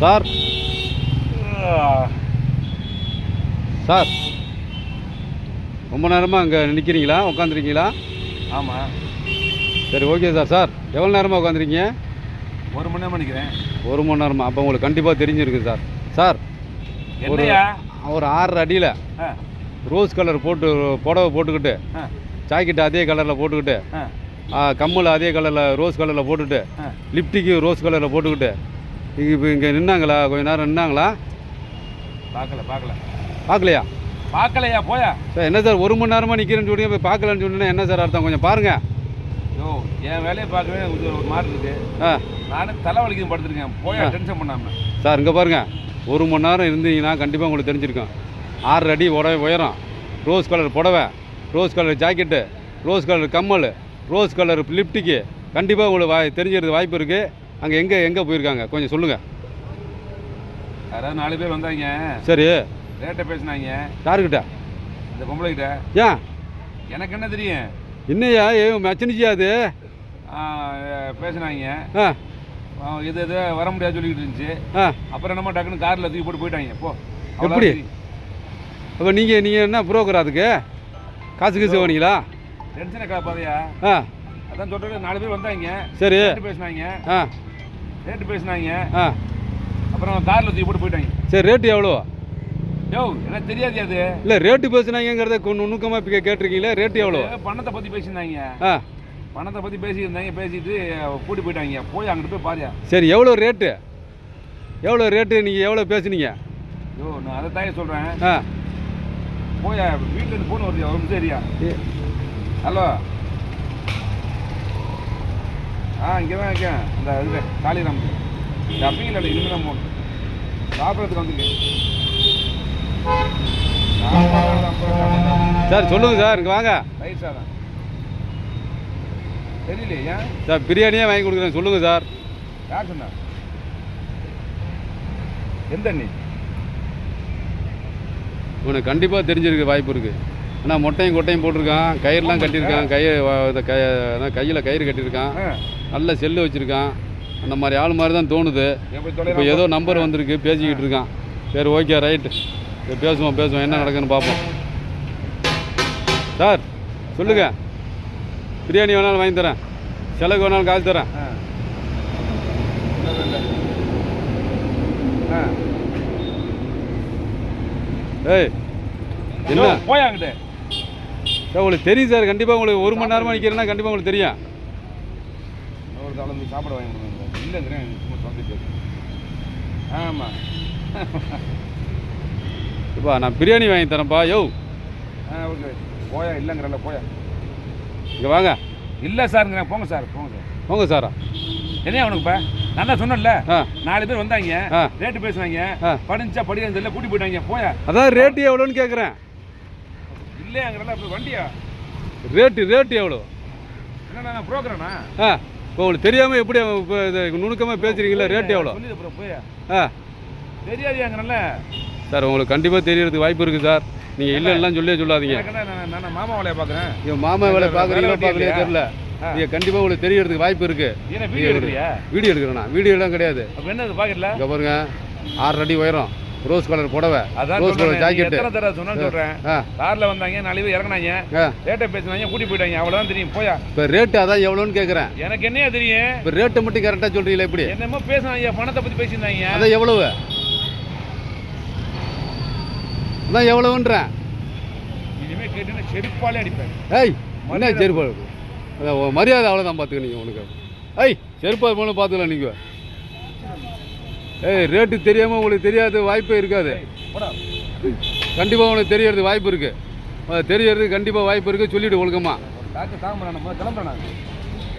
Sir. Sir. ரொம்ப நேரமாக அங்கே நிற்கிறீங்களா உட்காந்துருக்கீங்களா ஆமாம் சரி ஓகே சார். சார் எவ்வளோ நேரமாக உட்காந்துருக்கீங்க ஒரு மணி நேரம் நினைக்கிறேன் ஒரு மணி நேரமா. அப்போ உங்களுக்கு கண்டிப்பாக தெரிஞ்சிருக்கு சார். சார் ஒரு ஒரு ஆறரை அடியில் ரோஸ் கலர் போட்டு புடவை போட்டுக்கிட்டு ஜாக்கெட் அதே கலரில் போட்டுக்கிட்டு கம்மல் அதே கலரில் ரோஸ் கலரில் போட்டுட்டு ஆ. லிப்டிக்கு ரோஸ் கலரில் போட்டுக்கிட்டு இப்போ இங்கே நின்னாங்களா? கொஞ்ச நேரம் நின்னாங்களா? பார்க்கல பார்க்கல. பார்க்கலையா? பார்க்கலையா? போயா? சார் என்ன சார் ஒரு மணி நேரமாக நிற்கிறேன்னு சொல்லி போய் பார்க்கலன்னு சொன்னீங்கன்னா என்ன சார் அர்த்தம்? கொஞ்சம் பாருங்கள் யோ என் வேலையை பார்க்கவே கொஞ்சம் ஒரு மாதிரி இருக்கு. ஆ. நானே தலைவலிக்கு படுத்துருக்கேன். போயா டென்ஷன் பண்ணாம. சார் இங்கே பாருங்கள் ஒரு மணி நேரம் இருந்தீங்கன்னா கண்டிப்பாக உங்களுக்கு தெரிஞ்சிருக்கும். ஆறு அடி உடவை உயரம். ரோஸ் கலர் புடவை rose colour jacket rose colour கம்மல் ரோஸ் கலர் லிப்டிக்கு கண்டிப்பாக உங்களுக்கு வாய் தெரிஞ்சிருக்க வாய்ப்பு இருக்குது அங்கே எங்கே எங்கே போயிருக்காங்க? கொஞ்சம் சொல்லுங்கள் யாராவது நாலு பேர் வந்தாங்க. சரி. ரேட்டை பேசினாங்க. யாருக்கிட்ட? இந்த பொம்பளை கிட்ட ஏன்? எனக்கு என்ன தெரியும்? என்னையா ஏ மச்சனிச்சியா அது? பேசினாங்க. ஆ. இது இது வர முடியாது சொல்லிக்கிட்டு இருந்துச்சு. ஆ. அப்புறம் என்னமோ டக்குன்னு காரில் தூக்கி போட்டு போயிட்டாங்க. போ. எப்படி? அப்போ நீங்கள் நீங்கள் என்ன புரோக்கர் அதுக்கு? காசு கீசு வேணுங்களா டென்ஷனை காப்பாதையா ஆ. அதான் சொல்றது நாலு பேர் வந்தாங்க. சரி. பேசினாங்க. ஆ. ரேட்டு பேசினாங்க. ஆ. அப்புறம் காரில் தூக்கி போட்டு போயிட்டாங்க. சரி ரேட்டு எவ்வளோ? யோ எனக்கு தெரியாது அது. இல்லை ரேட்டு பேசுனாங்கிறத கொஞ்சம் நுணுக்கமாக இப்போ கேட்டிருக்கீங்களே ரேட்டு எவ்வளோ? பணத்தை பற்றி பேசியிருந்தாங்க. ஆ. பணத்தை பற்றி பேசியிருந்தாங்க பேசிட்டு கூட்டி போயிட்டாங்க. போய் அங்கிட்டு போய் பாரியா சரி எவ்வளோ ரேட்டு? எவ்வளோ ரேட்டு நீங்கள் எவ்வளோ பேசுனீங்க? யோ நான் அதை தாயே சொல்கிறேன் ஆ. போயா வீட்டில் ஃபோன் வருது ஒரு சரியா? ஹலோ ஆ இங்கே தான் இருக்கேன். இந்த இது காளிராம். இந்த அப்பீங்கள இனிமே தான் போகணும். சாப்பிட்றதுக்கு வந்துருக்கேன். சார் சொல்லுங்கள் சார் இங்கே வாங்க. தயிர் சாதம். தெரியலையே? ஏன் சார் பிரியாணியே வாங்கி கொடுக்குறேன். சொல்லுங்கள் சார். யார் சொன்னா? எந்த அண்ணி? உனக்கு கண்டிப்பாக தெரிஞ்சிருக்க வாய்ப்பு இருக்குது ஆனால் மொட்டையும் கொட்டையும் போட்டிருக்கான். கயிறுலாம் கட்டியிருக்கான். கயிறு கை கையில் கயிறு கட்டியிருக்கான். நல்ல செல்லு வச்சுருக்கான். அந்த மாதிரி ஆள் மாதிரி தான் தோணுது. இப்போ ஏதோ நம்பர் வந்திருக்கு பேசிக்கிட்டு இருக்கான். சரி ஓகே ரைட்டு பேசுவோம் பேசுவோம். என்ன நடக்குன்னு பார்ப்போம் சார் சொல்லுங்க. பிரியாணி வேணாலும் வாங்கி தரேன். செலவுக்கு வேணாலும் காசு தரேன். ஏய் என்ன? யோ, போய் அங்கிட்டு. சார் உங்களுக்கு தெரியும் சார் கண்டிப்பாக உங்களுக்கு ஒரு மணி நேரமாக நிற்கிறேன்னா கண்டிப்பாக உங்களுக்கு தெரியும். ஒரு வந்து சாப்பாடு வாங்கி கொடுங்க இல்லைங்கிறேன் சும்மா சொல்லிட்டு ஆமாம் இப்போ நான் பிரியாணி வாங்கி தரேன்ப்பா. யோ. ஆ ஓகே. போயா இல்லைங்கிறல்ல போயா. இங்கே வாங்க. இல்லை சாருங்கிறேன். போங்க சார் போங்க சார். போங்க சாரா. நான் தான் சொன்னேன்ல. ஆ. நாலு பேர் வந்தாங்க. ஆ. ரேட்டு பேசுனாங்க ஆ. படிச்சா படிக்கிறது தெரியல கூட்டி போயிட்டாங்க. போயா. அதான் ரேட்டு எவ்வளோன்னு கேட்குறேன் இல்லையாங்கிறல்ல இப்போ வண்டியா? ரேட்டு ரேட்டு எவ்வளோ? என்ன நான் ப்ரோக்கரனா ஆ இப்போ உங்களுக்கு தெரியாமல் எப்படி நுணுக்கமாக பேசுகிறீங்களா ரேட்டு எவ்வளோ? ஆ. தெரியாதியாங்கிறல்ல சார் உங்களுக்கு கண்டிப்பாக தெரியறதுக்கு வாய்ப்பு இருக்குது சார். நீங்கள் இல்லைன்னா சொல்லியே சொல்லாதீங்க. நான் நான் மாமா வேலையை பார்க்குறேன். என் மாமா வேலை வேலை பார்க்குறீங்களோ பார்க்கலையோ ஆ. நீங்கள் கண்டிப்பாக உங்களுக்கு தெரியறதுக்கு வாய்ப்பு இருக்குது வீடியோ எடுக்கிறியா வீடியோ எடுக்கிறேண்ணா. வீடியோ எல்லாம் கிடையாது. அப்போ என்ன பாக்கெட்ல? இங்கே பாருங்க ஆறு அடி உயரம். ரோஸ் கலர் புடவை. அதான் ரோஸ் கலர் ஜாக்கெட்டு எத்தனை தடவை சொன்னான்னு சொல்றேன். கார்ல வந்தாங்க நாலு இறங்குனாங்க. ரேட்டை பேசுனாங்க கூட்டி போயிட்டாங்க. அவ்வளவுதான் தெரியும். போயா. இப்போ ரேட்டு அதான் எவ்வளோன்னு கேட்குறேன் எனக்கு என்னையா தெரியும்? இப்போ ரேட்டை மட்டும் கரெக்டாக சொல்கிறீங்களா எப்படி? என்னமோ பேசுனாங்க பணத்தை பத்தி பேசியிருந்தாங்க. அதான் எவ்வளவு? அதான் எவ்வளவுன்றேன். இனிமே கேட்டுன்னு செருப்பாலே அடிப்பேன். ஏய் என்ன செருப்பு? மரியாதை அவ்வளோதான் பார்த்துக்க நீங்கள் உனக்கு. ஏய் செருப்பு மூலம் பார்த்துக்கலாம் நீங்கள் ஏய் ரேட்டு தெரியாமல் உங்களுக்கு தெரியாத வாய்ப்பே இருக்காது. கண்டிப்பாக உனக்கு தெரியறது வாய்ப்பு இருக்குது தெரியறது கண்டிப்பாக வாய்ப்பு இருக்குது சொல்லிவிடு ஒழுக்கமாக